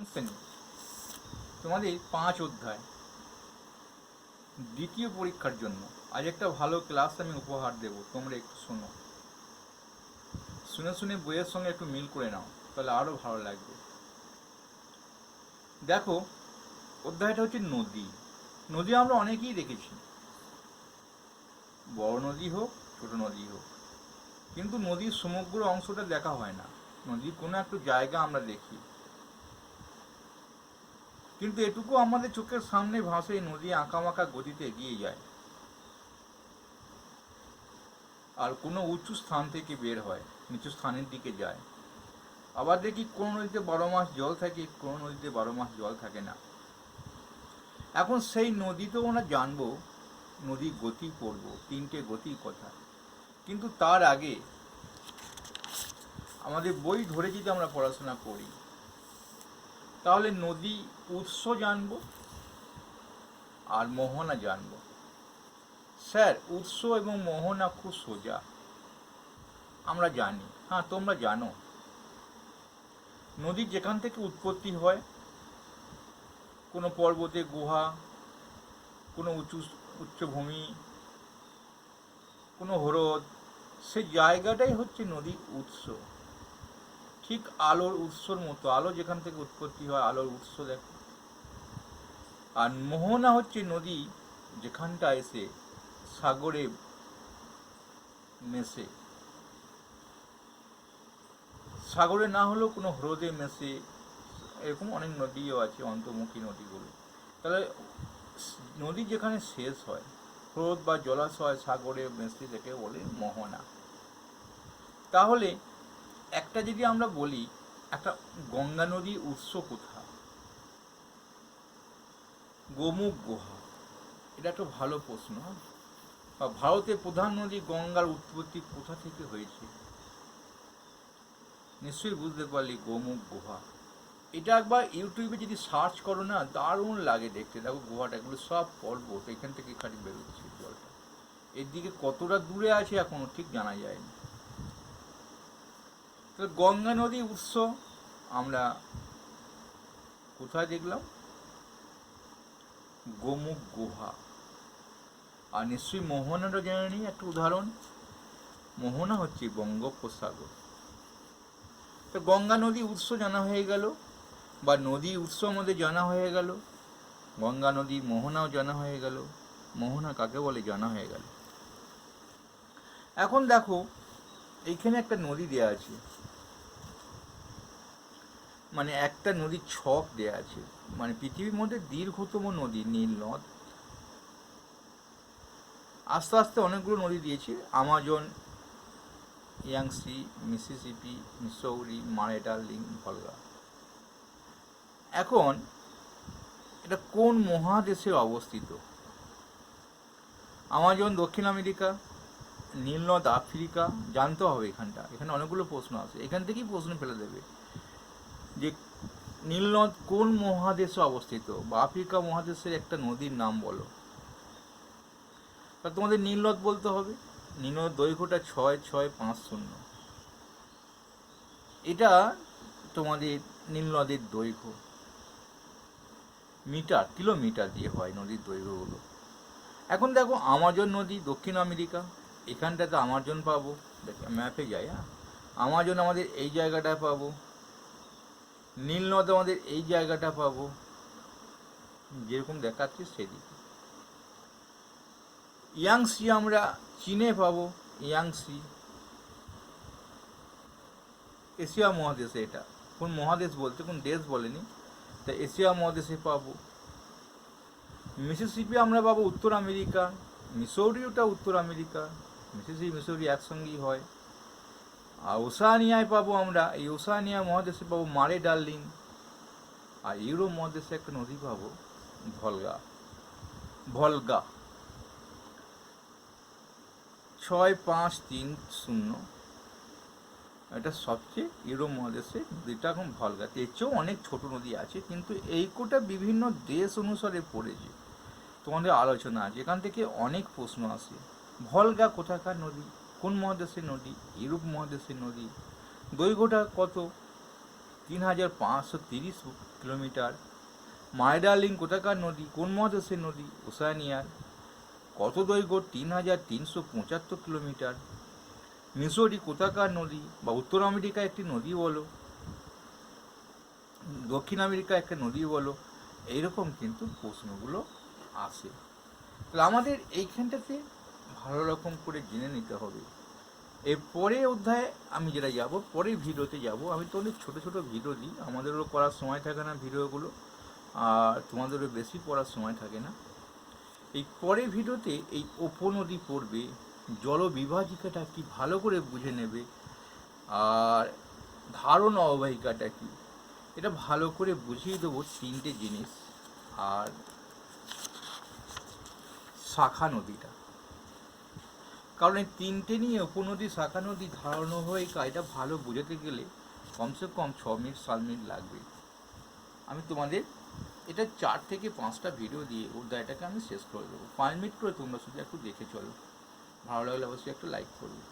অষ্টম শ্রেণি তোমাদের পাঁচ অধ্যায়। দ্বিতীয় পরীক্ষার জন্য। আজ একটা ভালো ক্লাস আমি উপহার দেব, তোমরা একটু শোনো। শুনে শুনে বইয়ের সঙ্গে একটু মিল করে নাও, তাহলে আরও ভালো লাগবে। দেখো, অধ্যায়টা হচ্ছে নদী। নদী আমরা অনেকেই দেখেছি। বড় নদী হোক, ছোট নদী হোক। কিন্তু নদীর সমগ্র অংশটা দেখা হয় না। নদীর কোনো একটু জায়গা আমরা দেখি। কিন্তু এটুকু আমাদের চোখের সামনে ভাসে নদী আঁকামাকা গতিতে এগিয়ে যায়। আর কোনো উঁচু স্থান থেকে বের হয়, নিচু স্থানের দিকে যায়। আবার দেখি কোনো নদীতে বারো মাস জল থাকে, কোনো নদীতে বারো মাস জল থাকে না। এখন সেই নদীতেও আমরা জানব নদীর গতি পড়ব তিনটে গতির কথা। কিন্তু তার আগে আমাদের বই ধরে যদি আমরা পড়াশোনা করি তাহলে নদী উৎস জানব আর মোহনা জানব। স্যার, উৎস এবং মোহনা খুব সোজা। আমরা জানি। হ্যাঁ তোমরা জানো। নদী যেখান থেকে উৎপত্তি হয়, কোনো পর্বতে গুহা, কোনো উঁচু উচ্চভূমি, কোনো হ্রদ, সে জায়গাটাই হচ্ছে নদীর উৎস। ঠিক আলোর উৎসর মতো, আলো যেখান থেকে উৎপত্তি হয়, আলোর উৎস দেখো। আর মোহনা হচ্ছে নদী যেখানটা এসে সাগরে মেশে। সাগরে না হলেও কোনো হ্রদে মেশে, এরকম অনেক নদীও আছে, অন্তর্মুখী নদীগুলো। তাহলে নদী যেখানে শেষ হয়, হ্রদ বা জলাশয় সাগরে মেশে দেখে বলে মোহনা। তাহলে একটা যদি আমরা বলি, একটা গঙ্গা নদীর উৎস কোথা গোমুখ গুহা। এটা একটা ভালো প্রশ্ন হ্যাঁ? বা ভারতের প্রধান নদী গঙ্গার উৎপত্তি কোথা থেকে হয়েছে? নিশ্চয়ই বুঝতে পারলি গোমুখ গুহা। এটা একবার ইউটিউবে যদি সার্চ করো না, দারুণ লাগে দেখতে। দেখো গুহাটা, এগুলো সব পর্বত, এখান থেকে খালি বেরোচ্ছে জলটা। এর দিকে কতটা দূরে আছে এখনও ঠিক জানা যায়নি। তো গঙ্গা নদী উৎস আমরা কোথায় দেখলাম? গোমুখ গুহা। আর নিশ্চয়ই মোহনাটা জেনে নিই একটা উদাহরণ। মোহনা হচ্ছে বঙ্গোপসাগর। তো গঙ্গা নদী উৎস জানা হয়ে গেল, বা নদী উৎস আমাদের জানা হয়ে গেল, গঙ্গা নদী মোহনাও জানা হয়ে গেল। মোহনা কাকে বলে? জানা হয়ে গেল। এখন দেখো, এইখানে একটা নদী দেওয়া আছে। মানে একটা নদীর ছক দেয়া আছে। মানে পৃথিবীর মধ্যে দীর্ঘতম নদী, নীল নদ। আস্তে আস্তে অনেকগুলো নদী দিয়েছে। Amazon, Yangtze, Mississippi, Missouri Murray Darling, Volga. এখন এটা কোন মহাদেশে অবস্থিত? আমাজন, দক্ষিণ আমেরিকা নীলনদ আফ্রিকা, জানতে হবে এখানটা। এখানে অনেকগুলো প্রশ্ন আছে। এখান থেকেই প্রশ্ন ফেলে দেবে। যে নীলনদ কোন মহাদেশে অবস্থিত? বা আফ্রিকা মহাদেশের একটা নদীর নাম বলো। তা তোমাদের নীলনদ বলতে হবে। নীলনদ দৈর্ঘ্যটা ছয় ছয়, পাঁচ, শূন্য। এটা তোমাদের নীলনদের দৈর্ঘ্য। মিটার, কিলোমিটার দিয়ে হয় নদীর দৈর্ঘ্যগুলো। এখন দেখো আমাজন নদী, দক্ষিণ আমেরিকা। এখানটাতে আমাজন পাবো। দেখো ম্যাপে যাই হ্যাঁ? আমাজন আমাদের এই জায়গাটায় পাবো। নীল নদ আমাদের এই জায়গাটা পাবো। যেরকম দেখাচ্ছে সেদিকে। ইয়াংসি আমরা চীনে পাবো, ইয়াংসি। এশিয়া মহাদেশে এটা। কোন মহাদেশ বলতে কোন দেশ বলেনি, তা এশিয়া মহাদেশে পাবো। মিসিসিপি আমরা পাবো উত্তর আমেরিকা মিসৌরিওটা উত্তর আমেরিকা। মিসিসিপি, মিসৌরি একসঙ্গেই হয়। আর ওসানিয়ায় পাবো আমরা। এই ওসানিয়া মহাদেশে পাবো মারে ডার্লিং। আর ইউরোপ মহাদেশে একটা নদী পাবো, ভলগা। ভলগা। ছয় পাঁচ তিন শূন্য। এটা সবচেয়ে ইউরোপ মহাদেশে নদীটা এখন ভলগা। এর চেয়েও অনেক ছোট নদী আছে, কিন্তু এই কোটা বিভিন্ন দেশ অনুসারে পড়েছে। তোমাদের আলোচনা আছে। এখান থেকে অনেক প্রশ্ন আসে। ভলগা কোথাকার নদী? কোন মহাদেশের নদী? ইউরোপ মহাদেশের নদী। দৈর্ঘ্যটা কত? তিন হাজার পাঁচশো তিরিশ কিলোমিটার। মায়ডার্লিং কোথাকার নদী, কোন মহাদেশের নদী? ওসানিয়ার কত দৈর্ঘ্য তিন হাজার তিনশো পঁচাত্তর কিলোমিটার। মিসরি কোথাকার নদী বা উত্তর আমেরিকা একটি নদী বলো। দক্ষিণ আমেরিকা একটা নদী বলো। এইরকম কিন্তু প্রশ্নগুলো আসে। তাহলে আমাদের এইখানটাতে ভালো রকম করে জেনে নিতে হবে। এর পরে অধ্যায়ে আমি যেটা যাব পরে ভিডিওতে যাব। আমি তো অনেক ছোটো ছোটো ভিডিও দিই, আমাদেরও করার সময় থাকে না ভিডিওগুলো, আর তোমাদেরও বেশি পড়ার সময় থাকে না। এই পরে ভিডিওতে এই উপনদী পড়বে জলবিভাজিকাটা কি ভালো করে বুঝে নেবে, আর ধারণ অববাহিকাটা কি? এটা ভালো করে বুঝিয়ে দেবো তিনটে জিনিস, আর শাখা নদীটা। কারণ এই তিনটে নিয়ে উপনদী, শাখা নদী ধারণ হয়ে কাজটা ভালো বোঝাতে গেলে কমসে কম ছ মিনিট, সাত মিনিট লাগবে। আমি তোমাদের এটা চার থেকে পাঁচটা ভিডিও দিয়ে অধ্যায়টাকে আমি শেষ করে দেবো। পাঁচ মিনিট করে তোমরা শুধু একটু দেখে চলো। ভালো লাগলে অবশ্যই একটা লাইক করবে।